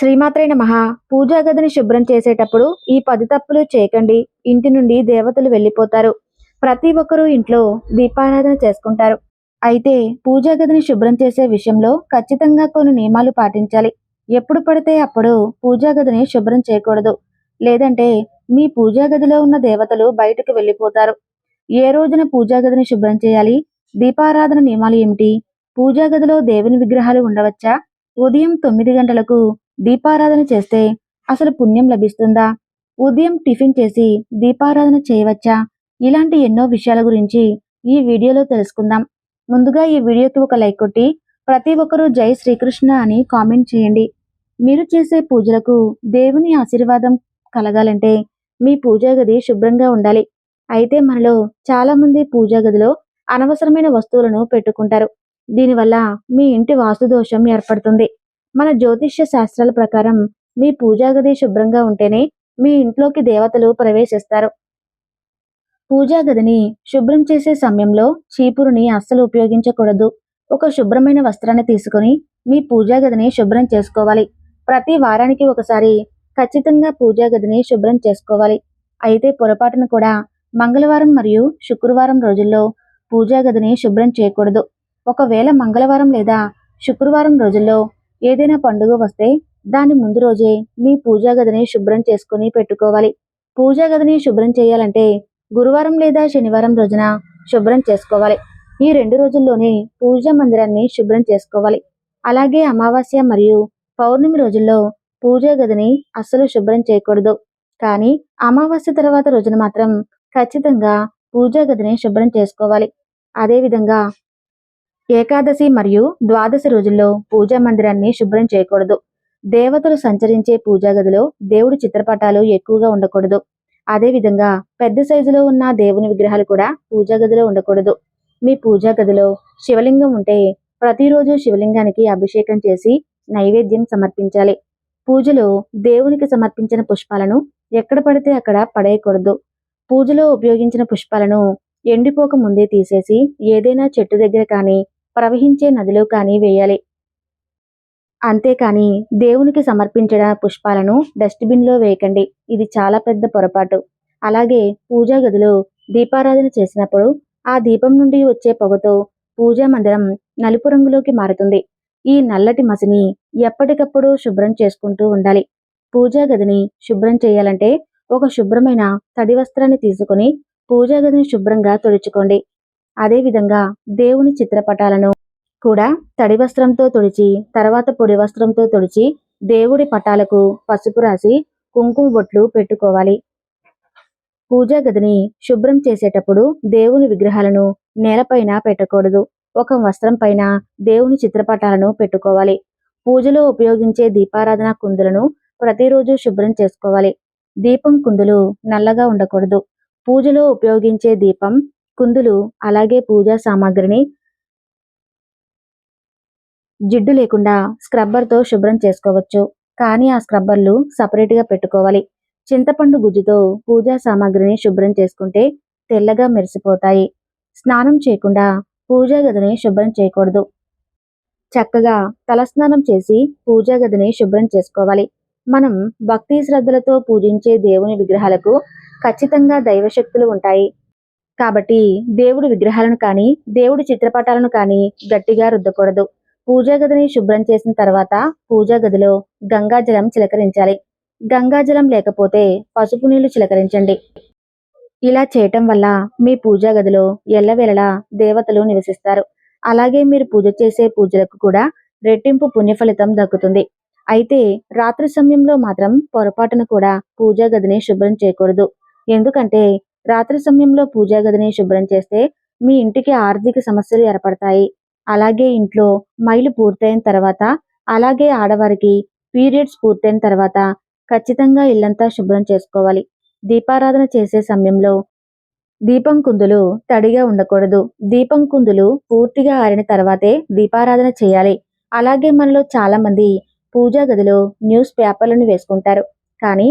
శ్రీమాత్రే మహా పూజా గదిని శుభ్రం చేసేటప్పుడు ఈ పది తప్పులు చేయకండి. ఇంటి నుండి దేవతలు వెళ్ళిపోతారు. ప్రతి ఒక్కరూ ఇంట్లో దీపారాధన చేసుకుంటారు. అయితే పూజా గదిని శుభ్రం చేసే విషయంలో ఖచ్చితంగా కొన్ని నియమాలు పాటించాలి. ఎప్పుడు పడితే అప్పుడు పూజా గదిని శుభ్రం చేయకూడదు. లేదంటే మీ పూజా గదిలో ఉన్న దేవతలు బయటకు వెళ్ళిపోతారు. ఏ రోజున పూజా గదిని శుభ్రం చేయాలి? దీపారాధన నియమాలు ఏమిటి? పూజా గదిలో దేవుని విగ్రహాలు ఉండవచ్చా? ఉదయం తొమ్మిది గంటలకు దీపారాధన చేస్తే అసలు పుణ్యం లభిస్తుందా? ఉదయం టిఫిన్ చేసి దీపారాధన చేయవచ్చా? ఇలాంటి ఎన్నో విషయాల గురించి ఈ వీడియోలో తెలుసుకుందాం. ముందుగా ఈ వీడియోకి ఒక లైక్ కొట్టి ప్రతి ఒక్కరూ జై శ్రీకృష్ణ అని కామెంట్ చేయండి. మీరు చేసే పూజలకు దేవుని ఆశీర్వాదం కలగాలంటే మీ పూజా గది శుభ్రంగా ఉండాలి. అయితే మనలో చాలా మంది పూజా గదిలో అనవసరమైన వస్తువులను పెట్టుకుంటారు. దీనివల్ల మీ ఇంటి వాస్తు దోషం ఏర్పడుతుంది. మన జ్యోతిష్య శాస్త్రాల ప్రకారం మీ పూజా గది శుభ్రంగా ఉంటేనే మీ ఇంట్లోకి దేవతలు ప్రవేశిస్తారు. పూజా గదిని శుభ్రం చేసే సమయంలో చీపురుని అస్సలు ఉపయోగించకూడదు. ఒక శుభ్రమైన వస్త్రాన్ని తీసుకొని మీ పూజా గదిని శుభ్రం చేసుకోవాలి. ప్రతి వారానికి ఒకసారి ఖచ్చితంగా పూజా గదిని శుభ్రం చేసుకోవాలి. అయితే పొరపాటున కూడా మంగళవారం మరియు శుక్రవారం రోజుల్లో పూజా గదిని శుభ్రం చేయకూడదు. ఒకవేళ మంగళవారం లేదా శుక్రవారం రోజుల్లో ఏదైనా పండుగ వస్తే దాని ముందు రోజే మీ పూజా గదిని శుభ్రం చేసుకుని పెట్టుకోవాలి. పూజా గదిని శుభ్రం చేయాలంటే గురువారం లేదా శనివారం రోజున శుభ్రం చేసుకోవాలి. ఈ రెండు రోజుల్లోనే పూజా మందిరాన్ని శుభ్రం చేసుకోవాలి. అలాగే అమావాస్య మరియు పౌర్ణమి రోజుల్లో పూజా గదిని అస్సలు శుభ్రం చేయకూడదు. కానీ అమావాస్య తర్వాత రోజున మాత్రం ఖచ్చితంగా పూజా గదిని శుభ్రం చేసుకోవాలి. అదేవిధంగా ఏకాదశి మరియు ద్వాదశి రోజుల్లో పూజా మందిరాన్ని శుభ్రం చేయకూడదు. దేవతలు సంచరించే పూజా గదిలో దేవుడి చిత్రపటాలు ఎక్కువగా ఉండకూడదు. అదేవిధంగా పెద్ద సైజులో ఉన్న దేవుని విగ్రహాలు కూడా పూజా గదిలో ఉండకూడదు. మీ పూజా గదిలో శివలింగం ఉంటే ప్రతిరోజు శివలింగానికి అభిషేకం చేసి నైవేద్యం సమర్పించాలి. పూజలో దేవునికి సమర్పించిన పుష్పాలను ఎక్కడ పడితే అక్కడ పడేయకూడదు. పూజలో ఉపయోగించిన పుష్పాలను ఎండిపోక ముందే తీసేసి ఏదైనా చెట్టు దగ్గర కానీ ప్రవహించే నదిలో కానీ వేయాలి. అంతేకాని దేవునికి సమర్పించిన పుష్పాలను డస్ట్బిన్లో వేయకండి. ఇది చాలా పెద్ద పొరపాటు. అలాగే పూజా గదిలో దీపారాధన చేసినప్పుడు ఆ దీపం నుండి వచ్చే పొగతో పూజా మందిరం నలుపు రంగులోకి మారుతుంది. ఈ నల్లటి మసిని ఎప్పటికప్పుడు శుభ్రం చేసుకుంటూ ఉండాలి. పూజా గదిని శుభ్రం చేయాలంటే ఒక శుభ్రమైన తడి వస్త్రాన్ని తీసుకొని పూజా గదిని శుభ్రంగా తుడుచుకోండి. అదేవిధంగా దేవుని చిత్రపటాలను కూడా తడి వస్త్రంతో తుడిచి తర్వాత పొడి వస్త్రంతో తుడిచి దేవుడి పటాలకు పసుపు రాసి కుంకుమ బొట్లు పెట్టుకోవాలి. పూజా గదిని శుభ్రం చేసేటప్పుడు దేవుని విగ్రహాలను నేలపైన పెట్టకూడదు. ఒక వస్త్రం పైన దేవుని చిత్రపటాలను పెట్టుకోవాలి. పూజలో ఉపయోగించే దీపారాధన కుందులను ప్రతిరోజు శుభ్రం చేసుకోవాలి. దీపం కుందులు నల్లగా ఉండకూడదు. పూజలో ఉపయోగించే దీపం కుందులు అలాగే పూజా సామాగ్రిని జిడ్డు లేకుండా స్క్రబ్బర్తో శుభ్రం చేసుకోవచ్చు. కానీ ఆ స్క్రబ్బర్లు సపరేట్గా పెట్టుకోవాలి. చింతపండు గుజ్జుతో పూజా సామాగ్రిని శుభ్రం చేసుకుంటే తెల్లగా మెరిసిపోతాయి. స్నానం చేయకుండా పూజా గదిని శుభ్రం చేయకూడదు. చక్కగా తలస్నానం చేసి పూజా గదిని శుభ్రం చేసుకోవాలి. మనం భక్తి శ్రద్ధలతో పూజించే దేవుని విగ్రహాలకు ఖచ్చితంగా దైవశక్తులు ఉంటాయి. కాబట్టి దేవుడి విగ్రహాలను కానీ దేవుడి చిత్రపటాలను కానీ గట్టిగా రుద్దకూడదు. పూజా గదిని శుభ్రం చేసిన తర్వాత పూజా గదిలో గంగాజలం చిలకరించాలి. గంగాజలం లేకపోతే పసుపు నీళ్ళు చిలకరించండి. ఇలా చేయటం వల్ల మీ పూజా గదిలో ఎల్లవేళలా దేవతలు నివసిస్తారు. అలాగే మీరు పూజ చేసే పూజలకు కూడా రెట్టింపు పుణ్య ఫలితం దక్కుతుంది. అయితే రాత్రి సమయంలో మాత్రం పొరపాటున కూడా పూజా గదిని శుభ్రం చేయకూడదు. ఎందుకంటే రాత్రి సమయంలో పూజా గదిని శుభ్రం చేస్తే మీ ఇంటికి ఆర్థిక సమస్యలు ఏర్పడతాయి. అలాగే ఇంట్లో మైలు పూర్తయిన తర్వాత అలాగే ఆడవారికి పీరియడ్స్ పూర్తయిన తర్వాత ఖచ్చితంగా ఇల్లంతా శుభ్రం చేసుకోవాలి. దీపారాధన చేసే సమయంలో దీపం కుందులు తడిగా ఉండకూడదు. దీపం కుందులు పూర్తిగా ఆరిన తర్వాతే దీపారాధన చేయాలి. అలాగే మనలో చాలా మంది పూజా గదిలో న్యూస్ పేపర్లను వేసుకుంటారు. కానీ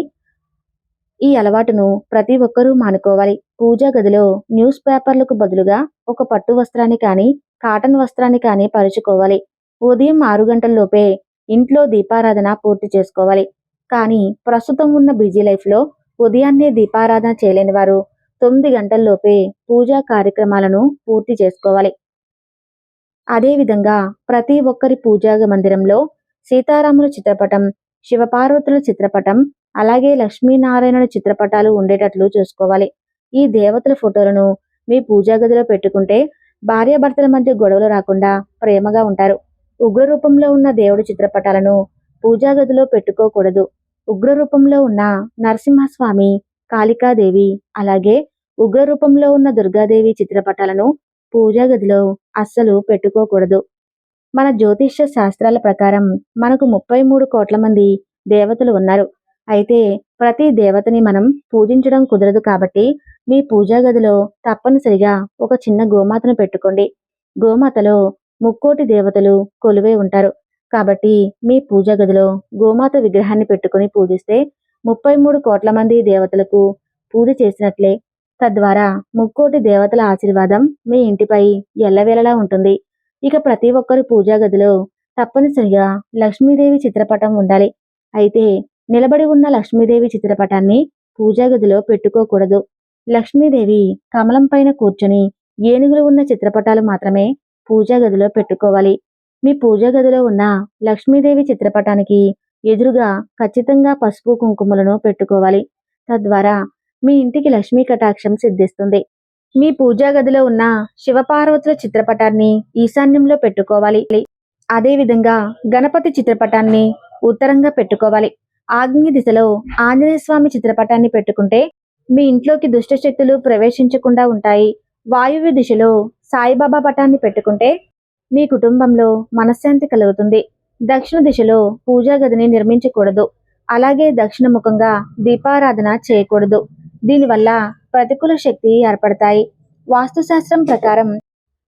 ఈ అలవాటును ప్రతి ఒక్కరూ మానుకోవాలి. పూజా గదిలో న్యూస్ పేపర్లకు బదులుగా ఒక పట్టు వస్త్రాన్ని కానీ కాటన్ వస్త్రాన్ని కానీ పరుచుకోవాలి. ఉదయం ఆరు గంటల్లోపే ఇంట్లో దీపారాధన పూర్తి చేసుకోవాలి. కానీ ప్రస్తుతం ఉన్న బిజీ లైఫ్లో ఉదయాన్నే దీపారాధన చేయలేని వారు తొమ్మిది గంటల్లోపే పూజా కార్యక్రమాలను పూర్తి చేసుకోవాలి. అదేవిధంగా ప్రతి ఒక్కరి పూజా మందిరంలో సీతారాముల చిత్రపటం శివపార్వతుల చిత్రపటం అలాగే లక్ష్మీనారాయణుల చిత్రపటాలు ఉండేటట్లు చూసుకోవాలి. ఈ దేవతల ఫోటోలను మీ పూజా గదిలో పెట్టుకుంటే భార్యాభర్తల మధ్య గొడవలు రాకుండా ప్రేమగా ఉంటారు. ఉగ్ర రూపంలో ఉన్న దేవుడి చిత్రపటాలను పూజా గదిలో పెట్టుకోకూడదు. ఉగ్ర రూపంలో ఉన్న నరసింహస్వామి కాళికాదేవి అలాగే ఉగ్ర రూపంలో ఉన్న దుర్గాదేవి చిత్రపటాలను పూజా గదిలో అస్సలు పెట్టుకోకూడదు. మన జ్యోతిష్య శాస్త్రాల ప్రకారం మనకు ముప్పై మూడు కోట్ల మంది దేవతలు ఉన్నారు. అయితే ప్రతి దేవతని మనం పూజించడం కుదరదు కాబట్టి మీ పూజా గదిలో తప్పనిసరిగా ఒక చిన్న గోమాతను పెట్టుకోండి. గోమాతలో ముక్కోటి దేవతలు కొలువై ఉంటారు. కాబట్టి మీ పూజా గదిలో గోమాత విగ్రహాన్ని పెట్టుకుని పూజిస్తే ముప్పై మూడు కోట్ల మంది దేవతలకు పూజ చేసినట్లే. తద్వారా ముక్కోటి దేవతల ఆశీర్వాదం మీ ఇంటిపై ఎల్లవేళలా ఉంటుంది. ఇక ప్రతి ఒక్కరి పూజా గదిలో తప్పనిసరిగా లక్ష్మీదేవి చిత్రపటం ఉండాలి. అయితే నిలబడి ఉన్న లక్ష్మీదేవి చిత్రపటాన్ని పూజా గదిలో పెట్టుకోకూడదు. లక్ష్మీదేవి కమలం పైన కూర్చొని ఏనుగులు ఉన్న చిత్రపటాలు మాత్రమే పూజా గదిలో పెట్టుకోవాలి. మీ పూజా గదిలో ఉన్న లక్ష్మీదేవి చిత్రపటానికి ఎదురుగా ఖచ్చితంగా పసుపు కుంకుమలను పెట్టుకోవాలి. తద్వారా మీ ఇంటికి లక్ష్మీ కటాక్షం సిద్ధిస్తుంది. మీ పూజా గదిలో ఉన్న శివపార్వతుల చిత్రపటాన్ని ఈశాన్యంలో పెట్టుకోవాలి. అదేవిధంగా గణపతి చిత్రపటాన్ని ఉత్తరంగా పెట్టుకోవాలి. ఆగ్నేయ దిశలో ఆంజనేయ స్వామి చిత్రపటాన్ని పెట్టుకుంటే మీ ఇంట్లోకి దుష్ట శక్తులు ప్రవేశించకుండా ఉంటాయి. వాయువ్య దిశలో సాయిబాబా పటాన్ని పెట్టుకుంటే మీ కుటుంబంలో మనశ్శాంతి కలుగుతుంది. దక్షిణ దిశలో పూజా గదిని నిర్మించకూడదు. అలాగే దక్షిణ ముఖంగా దీపారాధన చేయకూడదు. దీనివల్ల ప్రతికూల శక్తి ఏర్పడతాయి. వాస్తుశాస్త్రం ప్రకారం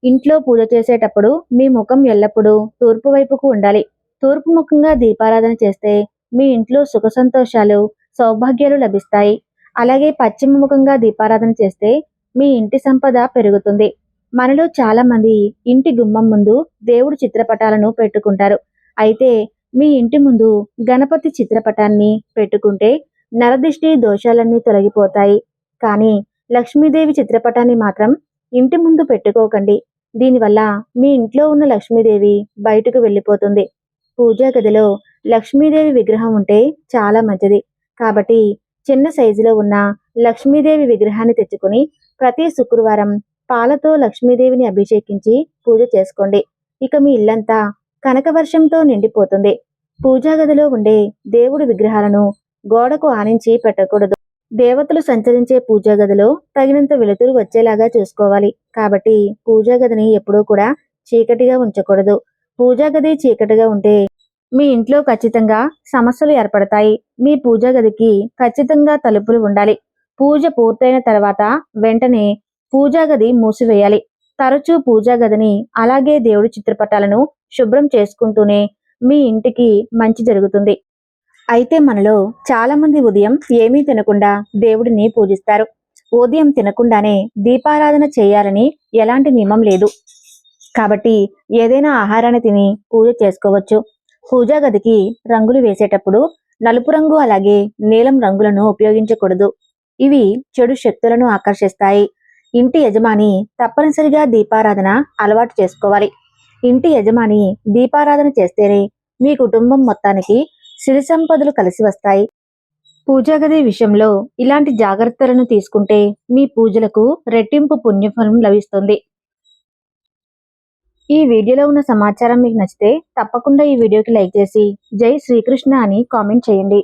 ఇంట్లో పూజ చేసేటప్పుడు మీ ముఖం ఎల్లప్పుడూ తూర్పు వైపుకు ఉండాలి. తూర్పు ముఖంగా దీపారాధన చేస్తే మీ ఇంట్లో సుఖ సంతోషాలు సౌభాగ్యాలు లభిస్తాయి. అలాగే పశ్చిమ ముఖంగా దీపారాధన చేస్తే మీ ఇంటి సంపద పెరుగుతుంది. మనలో చాలా మంది ఇంటి గుమ్మం ముందు దేవుడి చిత్రపటాలను పెట్టుకుంటారు. అయితే మీ ఇంటి ముందు గణపతి చిత్రపటాన్ని పెట్టుకుంటే నరదిష్టి దోషాలన్నీ తొలగిపోతాయి. కానీ లక్ష్మీదేవి చిత్రపటాన్ని మాత్రం ఇంటి ముందు పెట్టుకోకండి. దీనివల్ల మీ ఇంట్లో ఉన్న లక్ష్మీదేవి బయటకు వెళ్ళిపోతుంది. పూజా గదిలో లక్ష్మీదేవి విగ్రహం ఉంటే చాలా మంచిది. కాబట్టి చిన్న సైజులో ఉన్న లక్ష్మీదేవి విగ్రహాన్ని తెచ్చుకొని ప్రతి శుక్రవారం పాలతో లక్ష్మీదేవిని అభిషేకించి పూజ చేసుకోండి. ఇక మీ ఇల్లంతా కనకవర్షంతో నిండిపోతుంది. పూజా గదిలో ఉండే దేవుడి విగ్రహాలను గోడకు ఆనించి పెట్టకూడదు. దేవతలు సంచరించే పూజా గదిలో తగినంత వెలుతురు వచ్చేలాగా చూసుకోవాలి. కాబట్టి పూజా గదిని ఎప్పుడూ కూడా చీకటిగా ఉంచకూడదు. పూజా గది చీకటిగా ఉంటే మీ ఇంట్లో ఖచ్చితంగా సమస్యలు ఏర్పడతాయి. మీ పూజా గదికి ఖచ్చితంగా తలుపులు ఉండాలి. పూజ పూర్తయిన తర్వాత వెంటనే పూజా గది మూసివేయాలి. తరచూ పూజా గదిని అలాగే దేవుడి చిత్రపటాలను శుభ్రం చేసుకుంటూనే మీ ఇంటికి మంచి జరుగుతుంది. అయితే మనలో చాలా మంది ఉదయం ఏమీ తినకుండా దేవుడిని పూజిస్తారు. ఉదయం తినకుండానే దీపారాధన చేయాలని ఎలాంటి నియమం లేదు. కాబట్టి ఏదైనా ఆహారాన్ని తిని పూజ చేసుకోవచ్చు. పూజా గదికి రంగులు వేసేటప్పుడు నలుపు రంగు అలాగే నీలం రంగులను ఉపయోగించకూడదు. ఇవి చెడు శక్తులను ఆకర్షిస్తాయి. ఇంటి యజమాని తప్పనిసరిగా దీపారాధన అలవాటు చేసుకోవాలి. ఇంటి యజమాని దీపారాధన చేస్తేనే మీ కుటుంబం మొత్తానికి సిరి సంపదలు కలిసి వస్తాయి. పూజా గది విషయంలో ఇలాంటి జాగ్రత్తలను తీసుకుంటే మీ పూజలకు రెట్టింపు పుణ్యఫలం లభిస్తుంది. ఈ వీడియోలో ఉన్న సమాచారం మీకు నచ్చితే తప్పకుండా ఈ వీడియోకి లైక్ చేసి జై శ్రీకృష్ణ అని కామెంట్ చేయండి.